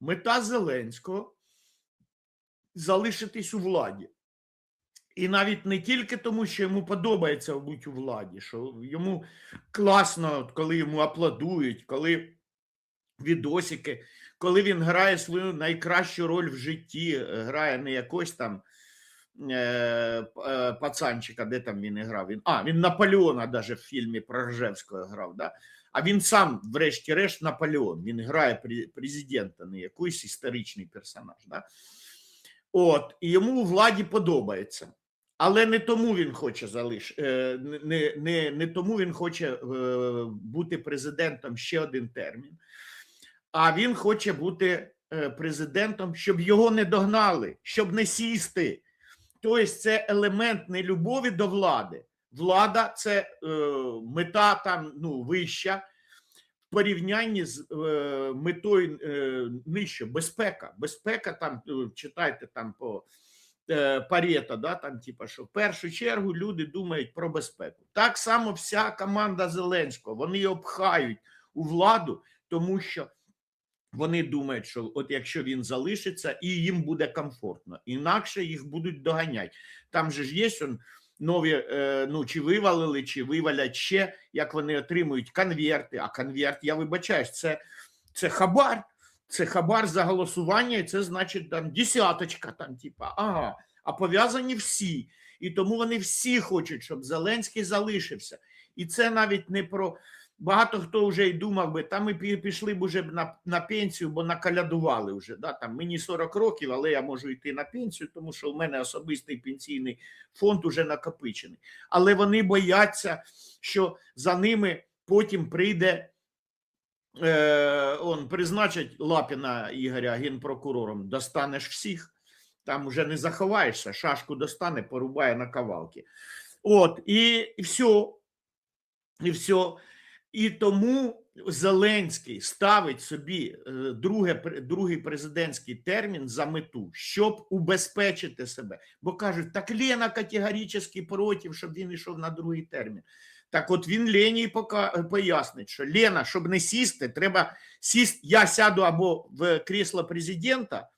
мета Зеленського залишитись у владі. І навіть не тільки тому, що йому подобається бути у владі, що йому класно, коли йому аплодують, коли відосики, коли він грає свою найкращу роль в житті, грає не якось там е, е, пацанчика, де там він і грав. Він, а, він Наполеона даже в фільмі про Ржевського грав. Да? А він сам, врешті-решт, Наполеон. Він грає президента, не якийсь історичний персонаж. Да? От, і йому у владі подобається. Але не тому він хоче залиш... е, не, не, не, тому він хоче е, бути президентом ще один термін, а він хоче бути е, президентом, щоб його не догнали, щоб не сісти. Тобто це елемент нелюбові до влади. Влада це е, мета там ну, вища в порівнянні з е, метою е, нижче безпека. Безпека там е, читайте там по е, Парето, да, там, типа, що в першу чергу люди думають про безпеку. Так само вся команда Зеленського, вони його пхають у владу, тому що вони думають, що от якщо він залишиться, і їм буде комфортно, інакше їх будуть доганяти. Там же ж є он, нові, е, ну чи вивалили, чи вивалять ще, як вони отримують конверти. А конверт, я вибачаюсь, це, це хабар. Це хабар за голосування, і це значить там десяточка, там, типа, ага, а пов'язані всі. І тому вони всі хочуть, щоб Зеленський залишився. І це навіть не про багато хто вже й думав би, там ми пішли б уже на, на пенсію, бо накалядували вже. Да? Там мені 40 років, але я можу йти на пенсію, тому що в мене особистий пенсійний фонд уже накопичений. Але вони бояться, що за ними потім прийде. Е, он призначить Лапіна Ігоря генпрокурором, достанеш всіх, там вже не заховаєшся, шашку достане, порубає на кавалки. От, і, і все. І все. І тому Зеленський ставить собі е, друге, другий президентський термін за мету, щоб убезпечити себе. Бо кажуть, так Лена категорично проти, щоб він йшов на другий термін. Так от він Лені пояснить, що Лена, щоб не сісти, треба сісти. Я сяду або в крісло президента,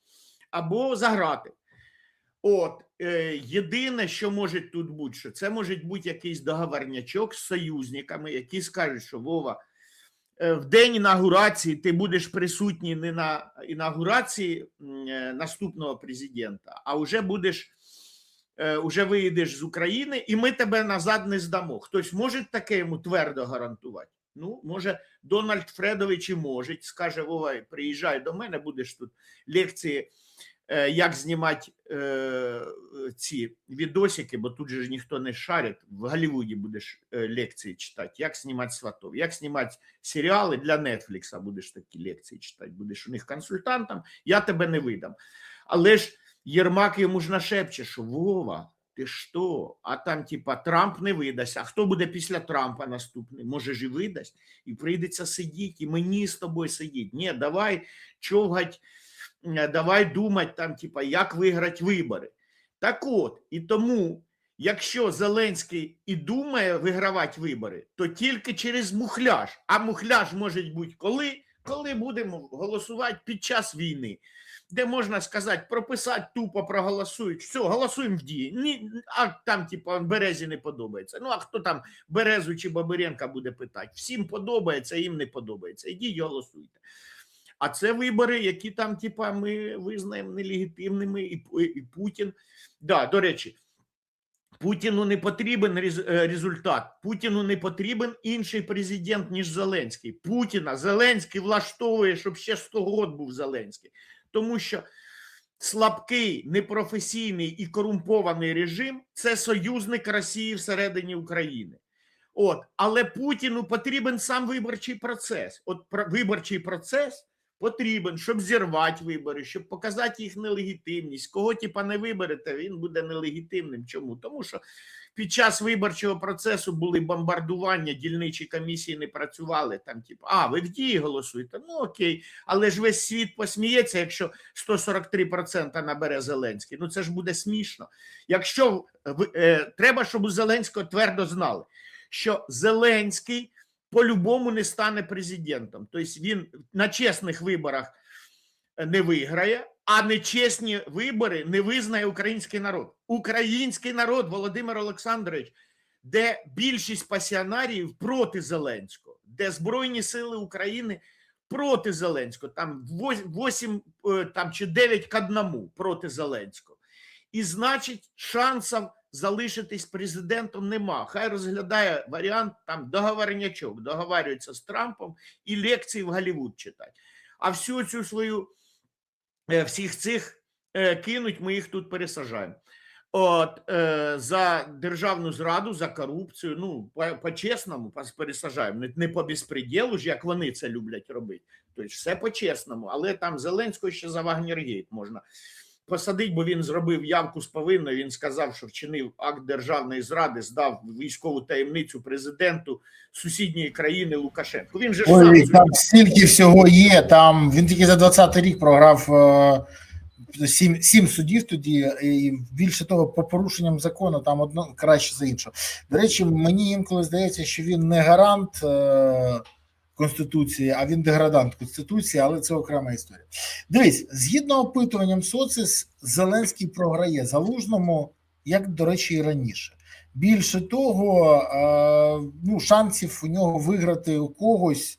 або заграти. От е, єдине, що може тут бути, що це може бути якийсь договорнячок з союзниками, які скажуть, що Вова, е, в день інаугурації ти будеш присутній не на інаугурації е, наступного президента, а вже будеш. е, Уже виїдеш з України, і ми тебе назад не здамо. Хтось може таке йому твердо гарантувати? Ну, може, Дональд Фредович і може, скаже: Вова, приїжджай до мене, будеш тут лекції е, як знімати е, ці відосики, бо тут же ж ніхто не шарить. В Голлівуді будеш е, лекції читати, як знімати сватов, як знімати серіали для Нетфлікса, будеш такі лекції читати, будеш у них консультантом, я тебе не видам. Але ж Єрмак йому ж нашепче, що Вова, ти що? А там, типа, Трамп не видасть. А хто буде після Трампа наступний? Може ж і видасть, і прийдеться сидіти, і мені з тобою сидіти. Ні, давай човгать е, давай думати там, типа, як виграти вибори. Так от, і тому, якщо Зеленський і думає вигравати вибори, то тільки через мухляж. А мухляж може бути коли? Коли будемо голосувати під час війни, де можна сказати, прописати тупо проголосують, все, голосуємо в дії. Ні, а там, типу, Березі не подобається. Ну, а хто там Березу чи Бабиренка буде питати? Всім подобається, їм не подобається. Ідіть голосуйте. А це вибори, які там, типа, ми визнаємо нелегітимними, і, і Путін. Да, до речі, Путіну не потрібен е, результат. Путіну не потрібен інший президент, ніж Зеленський. Путіна Зеленський влаштовує, щоб ще 100 років був Зеленський. Тому що слабкий, непрофесійний і корумпований режим це союзник Росії всередині України. От, але Путіну потрібен сам виборчий процес. От виборчий процес потрібен, щоб зірвати вибори, щоб показати їх нелегітимність. Кого типа не виберете, він буде нелегітимним. Чому? Тому що під час виборчого процесу були бомбардування, дільничі комісії не працювали. Там, типу, а ви в дії голосуєте? Ну окей, але ж весь світ посміється, якщо 143% набере Зеленський. Ну це ж буде смішно. Якщо е, треба, щоб у Зеленського твердо знали, що Зеленський по-любому не стане президентом. Тобто він на чесних виборах не виграє, а нечесні вибори не визнає український народ. Український народ, Володимир Олександрович, де більшість пасіонарів проти Зеленського, де Збройні Сили України проти Зеленського, там 8 там, чи 9 к 1 проти Зеленського. І значить, шансів залишитись президентом нема. Хай розглядає варіант там договорнячок, договарюється з Трампом і лекції в Голлівуд читати. А всю цю свою е, всіх цих е, кинуть, ми їх тут пересажаємо. От е, за державну зраду, за корупцію. Ну по- по-чесному пос- пересажаємо. Не, по безпреділу ж, як вони це люблять робити. Тобто, все по-чесному, але там Зеленського ще за Вагнергейт можна посадити, бо він зробив явку з повинною. Він сказав, що вчинив акт державної зради, здав військову таємницю президенту сусідньої країни Лукашенко. Він же ж сам там стільки всього є. Там він тільки за 20 рік програв е, сім, сім судів тоді, і більше того, по порушенням закону там одно краще за іншого. До речі, мені інколи здається, що він не гарант е, Конституції, а він деградант Конституції, але це окрема історія. Дивись, згідно опитуванням соціс, Зеленський програє залужному, як, до речі, і раніше. Більше того, е, ну, шансів у нього виграти у когось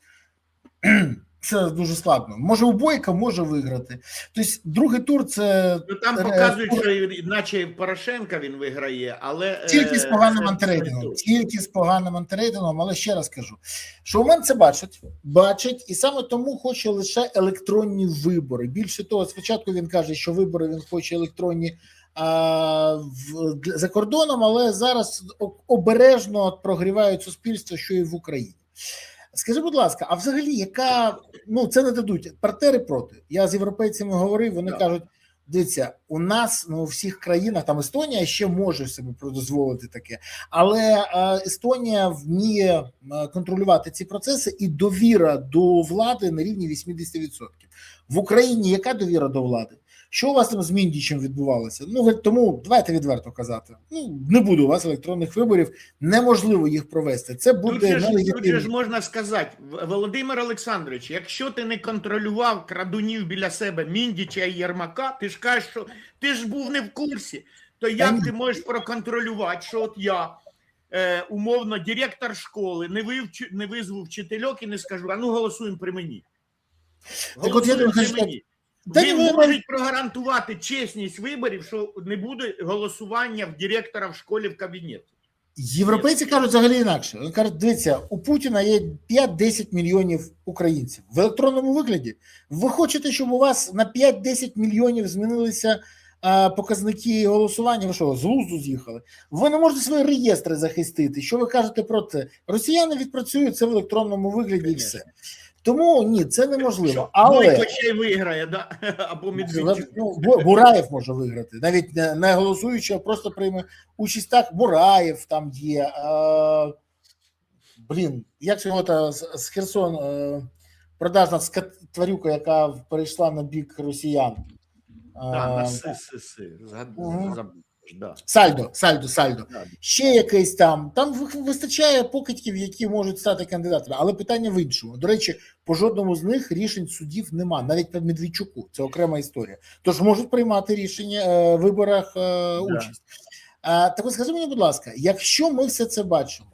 це дуже складно. Може, у Бойка може виграти. Тобто, другий тур це Ну там Е, показують, що наче Порошенка він виграє, але тільки з е, поганим антирейтингом. Тільки з поганим антирейтингом, але ще раз кажу, що у мене це бачать, бачать, і саме тому хоче лише електронні вибори. Більше того, спочатку він каже, що вибори він хоче електронні. А, в, за кордоном, але зараз обережно прогрівають суспільство, що і в Україні. Скажи, будь ласка, а взагалі, яка ну це не дадуть партнери проти? Я з європейцями говорив, вони Так. кажуть: дивіться, у нас ну у всіх країнах там Естонія ще може собі дозволити таке, але е, Естонія вміє е, контролювати ці процеси, і довіра до влади на рівні 80%. В Україні яка довіра до влади? Що у вас там з Міндічем відбувалося? Ну тому давайте відверто казати. Ну не буде у вас електронних виборів, неможливо їх провести. Це буде ж, тут же ж можна сказати, Володимир Олександрович, якщо ти не контролював крадунів біля себе Міндіча і Єрмака, ти ж кажеш, що ти ж був не в курсі, то як ти можеш проконтролювати, що от я, е, умовно, директор школи, не, вивчу, не визву вчительок і не скажу, а ну голосуємо при мені. от я при мені. Та Він ні, може прогарантувати чесність виборів, що не буде голосування в директора в школі в кабінеті. Європейці кажуть взагалі інакше. Вони кажуть, дивіться, у Путіна є 5-10 мільйонів українців в електронному вигляді. Ви хочете, щоб у вас на 5-10 мільйонів змінилися а, показники голосування? Ви що, з глузду з'їхали? Ви не можете свої реєстри захистити. Що ви кажете про це? Росіяни відпрацюють це в електронному вигляді і все. Тому ні, це неможливо. Але Бойко ще й виграє, да? або Медведчук. Ну, Бураєв може виграти, навіть не, не голосуючи, а просто прийме участь так. Бураєв там є. А, блін, як його та з, з Херсон е, продажна тварюка, яка перейшла на бік росіян. А, Да, на си, си, си. Згад- Мгм. Да. Сальдо, сальдо, сальдо. Да. Ще якийсь там. Там вистачає покидьків, які можуть стати кандидатами. Але питання в іншому. До речі, по жодному з них рішень судів нема, навіть по Медведчуку. Це окрема історія. Тож можуть приймати рішення е, в виборах е, участь. А, так от скажи мені, будь ласка, якщо ми все це бачимо,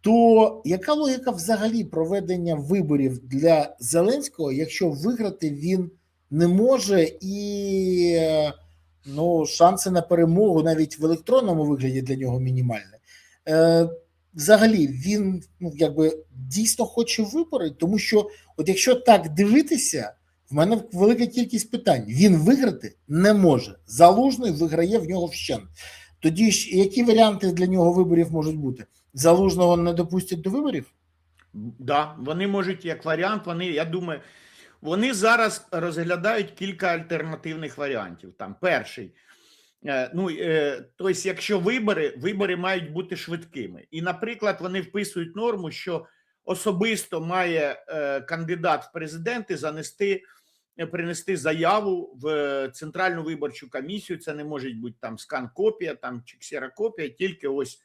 то яка логіка взагалі проведення виборів для Зеленського, якщо виграти він не може і е, ну, шанси на перемогу навіть в електронному вигляді для нього мінімальні. Е, взагалі, він ну, якби дійсно хоче вибори, тому що, от якщо так дивитися, в мене велика кількість питань. Він виграти не може. Залужний виграє в нього вщент. Тоді ж які варіанти для нього виборів можуть бути? Залужного не допустять до виборів? Да, вони можуть як варіант, вони, я думаю, вони зараз розглядають кілька альтернативних варіантів. Там перший. е, Ну, е, тобто, якщо вибори, вибори мають бути швидкими. І, наприклад, вони вписують норму, що особисто має е, кандидат в президенти занести, принести заяву в Центральну виборчу комісію. Це не може бути там скан-копія там, чи ксерокопія, тільки ось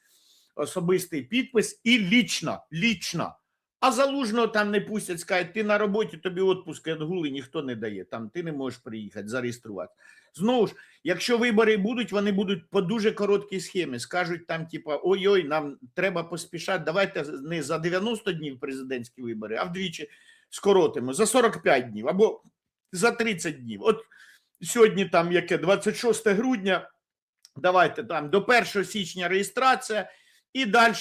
особистий підпис і лічно, лічно А залужного там не пустять, скажуть, ти на роботі, тобі відпуск від гули ніхто не дає. Там ти не можеш приїхати, зареєструвати. Знову ж, якщо вибори будуть, вони будуть по дуже короткій схемі. Скажуть там, типа, ой-ой, нам треба поспішати. Давайте не за 90 днів президентські вибори, а вдвічі скоротимо за 45 днів або за 30 днів. От сьогодні там яке 26 грудня. Давайте там до 1 січня реєстрація, і далі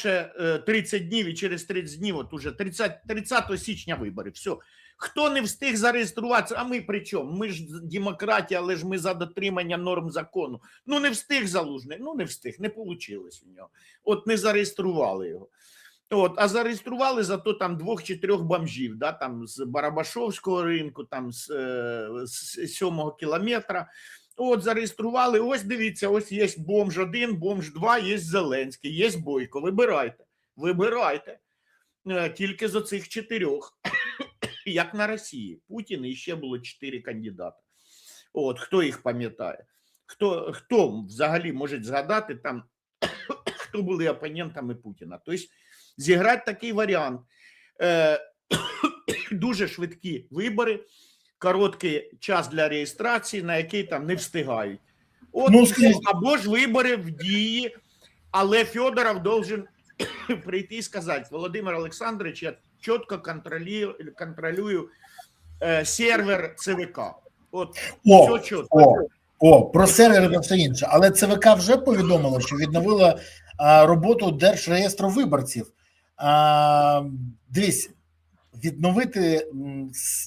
30 днів, і через 30 днів, от уже 30, 30 січня вибори. Все. Хто не встиг зареєструватися, а ми при чому? Ми ж демократія, але ж ми за дотримання норм закону. Ну не встиг залужний, ну не встиг, не вийшло у нього. От не зареєстрували його. От, а зареєстрували зато там двох чи трьох бомжів, да, там з Барабашовського ринку, там з, е, сьомого кілометра. От зареєстрували. Ось дивіться, ось є бомж один, бомж два, є Зеленський, є Бойко. Вибирайте. Вибирайте. Е, Тільки з оцих чотирьох, як на Росії. Путін і ще було чотири кандидати. От хто їх пам'ятає? Хто, хто взагалі може згадати там, хто були опонентами Путіна? Тобто зіграти такий варіант. Е, дуже швидкі вибори, короткий час для реєстрації, на який там не встигають. От, Ну, або ж вибори в дії, але Федоров должен прийти і сказати: Володимир Олександрович, я чітко контролюю, контролюю е, сервер ЦВК. От О, все чітко. о, о, про сервери та все інше. Але ЦВК вже повідомило, що відновила а, роботу Держреєстру виборців. А, дивись, відновити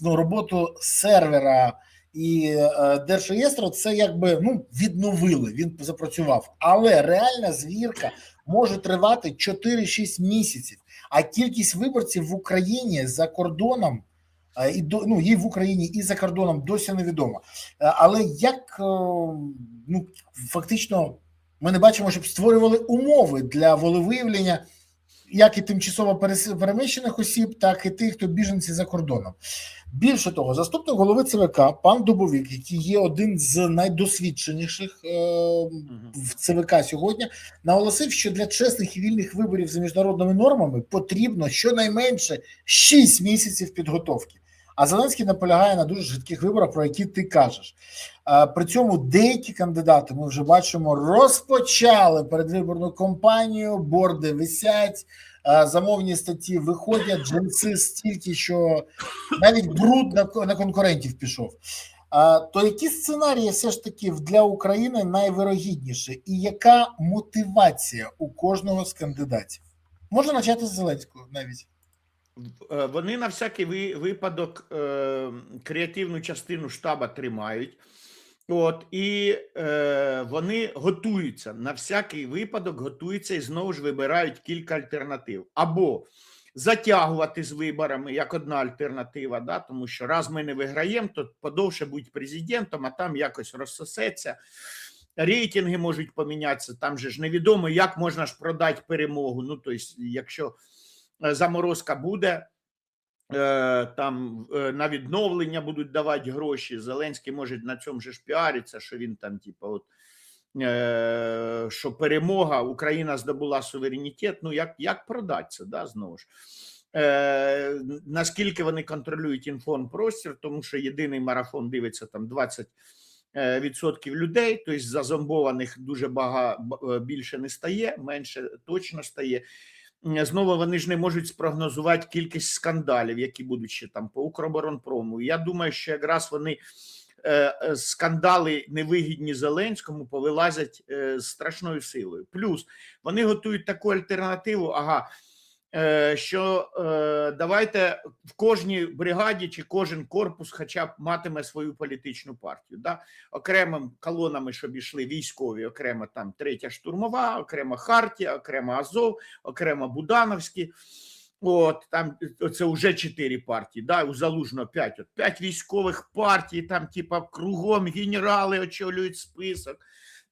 ну, роботу сервера і е, Держреєстру це якби ну, відновили, він запрацював. Але реальна звірка може тривати 4-6 місяців. А кількість виборців в Україні за кордоном. а, І до ну їй в Україні і за кордоном досі невідомо. Е, Але як е, ну фактично ми не бачимо, щоб створювали умови для волевиявлення як і тимчасово переміщених осіб, так і тих, хто біженці за кордоном. Більше того, заступник голови ЦВК пан Дубовик, який є один з найдосвідченіших е, в ЦВК сьогодні, наголосив, що для чесних і вільних виборів за міжнародними нормами потрібно щонайменше 6 місяців підготовки. А Зеленський наполягає на дуже швидких виборах, про які ти кажеш. При цьому деякі кандидати ми вже бачимо розпочали передвиборну кампанію, борди висять, замовні статті виходять, джинси стільки, що навіть бруд на, конкурентів пішов. То які сценарії все ж таки для України найвирогідніше, і яка мотивація у кожного з кандидатів? Можна почати з Зеленського навіть. Е, Вони на всякий випадок е, креативну частину штаба тримають. От, і е, вони готуються на всякий випадок, готуються і знову ж вибирають кілька альтернатив. Або затягувати з виборами як одна альтернатива, да, тому що раз ми не виграємо, то подовше будь президентом, а там якось розсосеться. Рейтинги можуть помінятися. Там же ж невідомо, як можна ж продати перемогу. Ну, тобто, якщо заморозка буде, е, там е, на відновлення будуть давати гроші. Зеленський може на цьому же ж піариться, що він там, типу, от, е, що перемога, Україна здобула суверенітет. Ну, як, як продати да, знову ж. Е, наскільки вони контролюють інформпростір, тому що єдиний марафон дивиться там 20 е, відсотків людей, тобто зазомбованих дуже багато більше не стає, менше точно стає. М, Знову вони ж не можуть спрогнозувати кількість скандалів, які будуть ще там по Укроборонпрому. Я думаю, що якраз вони е, е, скандали невигідні Зеленському повилазять е, з страшною силою. Плюс вони готують таку альтернативу. Ага, е, що е, давайте в кожній бригаді чи кожен корпус, хоча б матиме свою політичну партію. Да? Окремим колонами, щоб йшли військові, окремо там третя штурмова, окремо Хартія, окремо Азов, окремо Будановські. От там це вже чотири партії. Да, у Залужного п'ять. От п'ять військових партій, там, типа, кругом генерали очолюють список.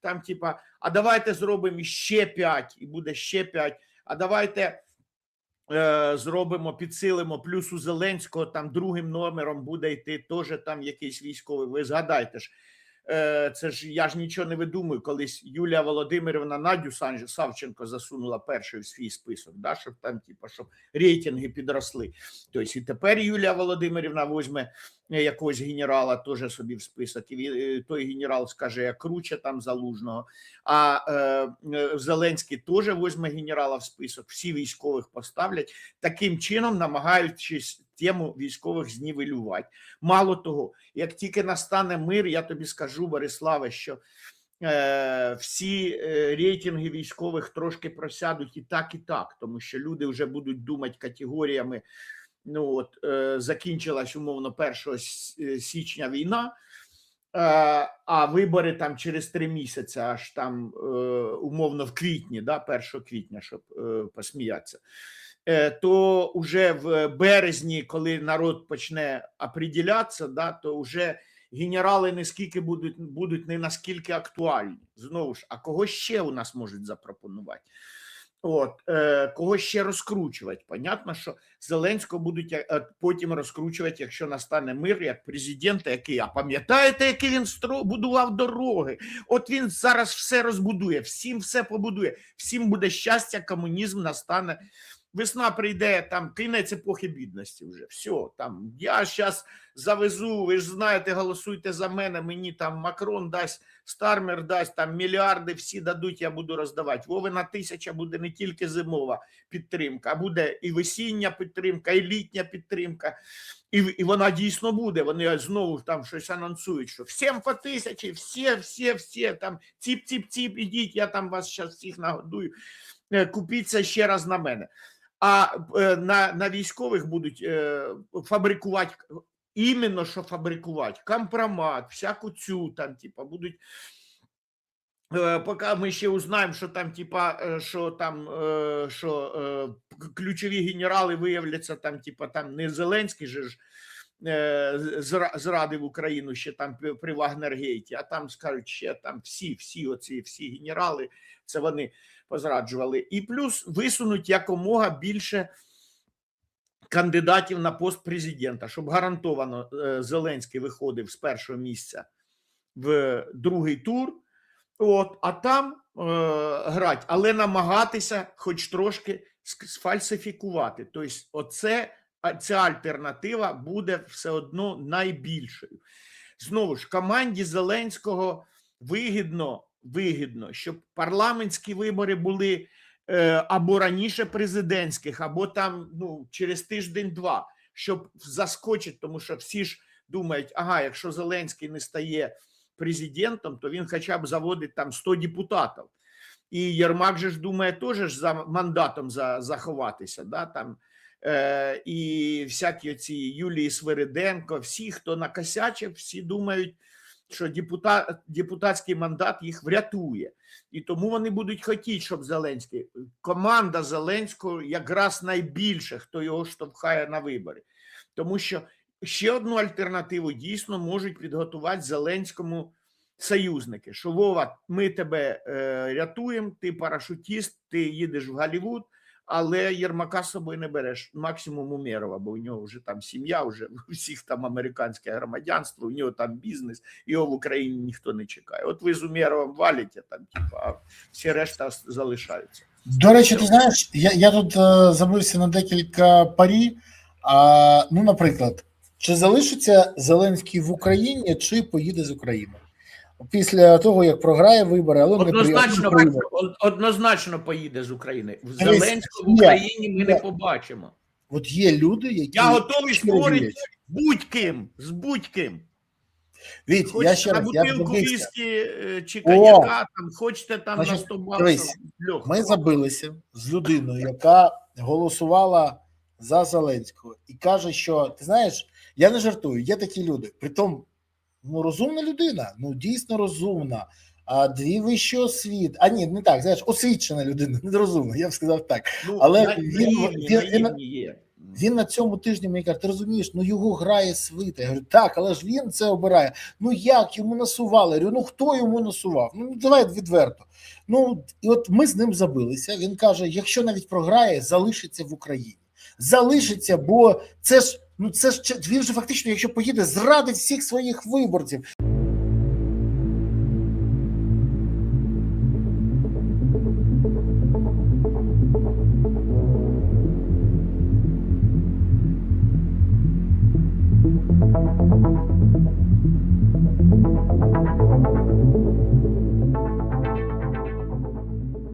Там, типа, а давайте зробимо ще п'ять, і буде ще п'ять. А давайте е, зробимо, підсилимо. Плюс у Зеленського там другим номером буде йти теж там якийсь військовий. Ви згадайте ж, Е, Це ж я ж нічого не видумую. Колись Юлія Володимирівна Надю Савченко засунула першою в свій список, да, щоб там, типу, щоб рейтинги підросли. Тобто і тепер Юлія Володимирівна візьме е, якогось генерала теж собі в список, і е, той генерал скаже, я круче там залужного. А е, е, Зеленський теж візьме генерала в список, всі військових поставлять. Таким чином намагаючись тему військових знівелювати. Мало того, як тільки настане мир, я тобі скажу, Бориславе, що е, всі е, рейтинги військових трошки просядуть і так, і так, тому що люди вже будуть думати категоріями. Ну от е, закінчилась умовно 1 е, січня війна. Е, а вибори там через три місяці, аж там умовно в квітні, да, 1 квітня, щоб посміятися. Е, то уже в березні, коли народ почне оприділятися, да, то вже генерали не скільки будуть, будуть не наскільки актуальні. Знову ж, а кого ще у нас можуть запропонувати? От, е, кого ще розкручувати? Понятно, що Зеленського будуть е, потім розкручувати, якщо настане мир, як президента, який, а пам'ятаєте, який він стро, будував дороги? От він зараз все розбудує, всім все побудує, всім буде щастя, комунізм настане. Весна прийде, там кінець епохи бідності вже. Все, там я зараз завезу, ви ж знаєте, голосуйте за мене, мені там Макрон дасть, Стармер дасть, там мільярди всі дадуть, я буду роздавати. Вовина тисяча буде не тільки зимова підтримка, а буде і весіння підтримка, і літня підтримка. І, і вона дійсно буде. Вони знову там щось анонсують, що всім по тисячі, всі, всі, всі, там ціп-ціп-ціп, ідіть, я там вас зараз всіх нагодую. Е, Купіться ще раз на мене. А е, на, на військових будуть е, фабрикувати іменно що фабрикувати, компромат, всяку цю там, типа, будуть. Е, Поки ми ще узнаємо, що там, типа, що там, що ключові генерали виявляться там, типа, там не Зеленський же ж зрадив Україну ще там при- Вагнергейті, а там скажуть ще там всі, всі оці всі генерали, це вони позраджували. І плюс висунуть якомога більше кандидатів на пост президента, щоб гарантовано е, Зеленський виходив з першого місця в другий тур. От, а там е, грати, але намагатися хоч трошки сфальсифікувати. Тобто, оце, ця альтернатива буде все одно найбільшою. Знову ж, команді Зеленського вигідно, вигідно, щоб парламентські вибори були е, або раніше президентських, або там ну, через тиждень-два, щоб заскочити, тому що всі ж думають, ага, якщо Зеленський не стає президентом, то він хоча б заводить там 100 депутатів. І Єрмак же ж думає теж за мандатом за, заховатися. Да, там, і всякі ці Юлії Свириденко, всі, хто накосячив, всі думають, що депутат, депутатський мандат їх врятує. І тому вони будуть хотіти, щоб Зеленський. Команда Зеленського якраз найбільше, хто його штовхає на вибори. Тому що ще одну альтернативу дійсно можуть підготувати Зеленському союзники. Що Вова, ми тебе е, рятуємо, ти парашутіст, ти їдеш в Голлівуд, але Єрмака з собою не береш. Максимум Умєрова, бо у нього вже там сім'я, вже всіх там американське громадянство, у нього там бізнес, його в Україні ніхто не чекає. От ви з Умєровим валите, там, типу, а всі решта залишаються. До речі, ти знаєш, я, я тут е, забився на декілька парі. А, ну, наприклад, чи залишиться Зеленський в Україні, чи поїде з України? Після того, як програє вибори, але не Однозначно, приїде. однозначно поїде з України. В Дивись, Зеленського в Україні ми не побачимо. От є люди, які Я готовий спорити з будь-ким, з будь-ким. Віть, Хочете я ще на раз, я бутилку віскі е, чи коньяка, там, хочете там на Значить, 100 баксів. Ми забилися з людиною, яка голосувала за Зеленського, і каже, що ти знаєш, я не жартую, є такі люди. Притом, ну розумна людина, ну дійсно розумна. А дві вищі освіт. А ні, не так. Знаєш, освічена людина, не розумна, я б сказав так. Ну, але на- він- наївні, він- він- наївні є. Він на цьому тижні мені каже, ти розумієш, ну його грає свита. Я говорю, так, але ж він це обирає. Ну як йому насували? Я говорю, ну хто йому насував? Ну давай відверто. Ну і от ми з ним забилися. Він каже: якщо навіть програє, залишиться в Україні. Залишиться, бо це ж ну це ж він же фактично, якщо поїде, зрадить всіх своїх виборців.